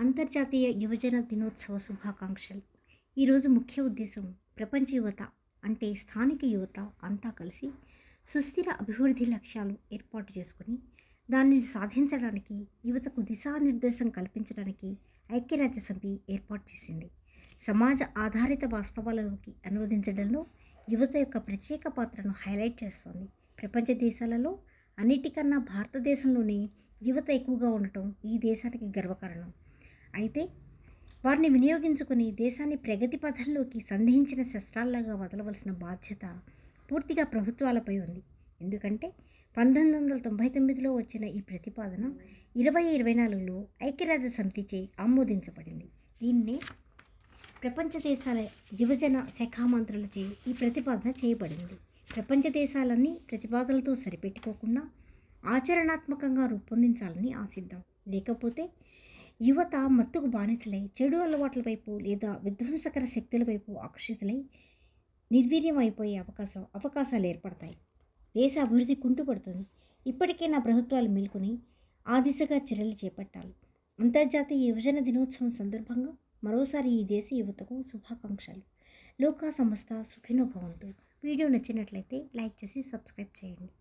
అంతర్జాతీయ యువజన దినోత్సవ శుభాకాంక్షలు. ఈరోజు ముఖ్య ఉద్దేశం ప్రపంచ యువత అంటే స్థానిక యువత అంతా కలిసి సుస్థిర అభివృద్ధి లక్ష్యాలు ఏర్పాటు చేసుకుని దానిని సాధించడానికి యువతకు దిశానిర్దేశం కల్పించడానికి ఐక్యరాజ్య సమితి ఏర్పాటు చేసింది. సమాజ ఆధారిత వాస్తవాలలోకి అనువదించడంలో యువత యొక్క ప్రత్యేక పాత్రను హైలైట్ చేస్తోంది. ప్రపంచ దేశాలలో అన్నిటికన్నా భారతదేశంలోనే యువత ఎక్కువగా ఉండటం ఈ దేశానికి గర్వకారణం. అయితే వారిని వినియోగించుకుని దేశాన్ని ప్రగతి పథంలోకి సంధించిన శస్త్రాల్లాగా వదలవలసిన బాధ్యత పూర్తిగా ప్రభుత్వాలపై ఉంది. ఎందుకంటే పంతొమ్మిది వందల తొంభై తొమ్మిదిలో వచ్చిన ఈ ప్రతిపాదన ఇరవై ఇరవై నాలుగులో ఐక్యరాజ్య సమితిచే ఆమోదించబడింది. దీన్ని ప్రపంచ దేశాల యువజన శాఖ మంత్రులచే ఈ ప్రతిపాదన చేయబడింది. ప్రపంచ దేశాలన్నీ ప్రతిపాదనలతో సరిపెట్టుకోకుండా ఆచరణాత్మకంగా రూపొందించాలని ఆశిద్దాం. లేకపోతే యువత మత్తుకు బానిసలై చెడు అలవాట్ల వైపు లేదా విధ్వంసకర శక్తుల వైపు ఆకర్షితులై నిర్వీర్యం అయిపోయే అవకాశం అవకాశాలు ఏర్పడతాయి. దేశ అభివృద్ధి కుంటుపడుతుంది. ఇప్పటికే నా ప్రభుత్వాలు మేల్కొని ఆ దిశగా చర్యలు చేపట్టాలి. అంతర్జాతీయ యువజన దినోత్సవం సందర్భంగా మరోసారి ఈ దేశ యువతకు శుభాకాంక్షలు. లోకా సంస్థ సుఖినో భవంతు. వీడియో నచ్చినట్లయితే లైక్ చేసి సబ్స్క్రైబ్ చేయండి.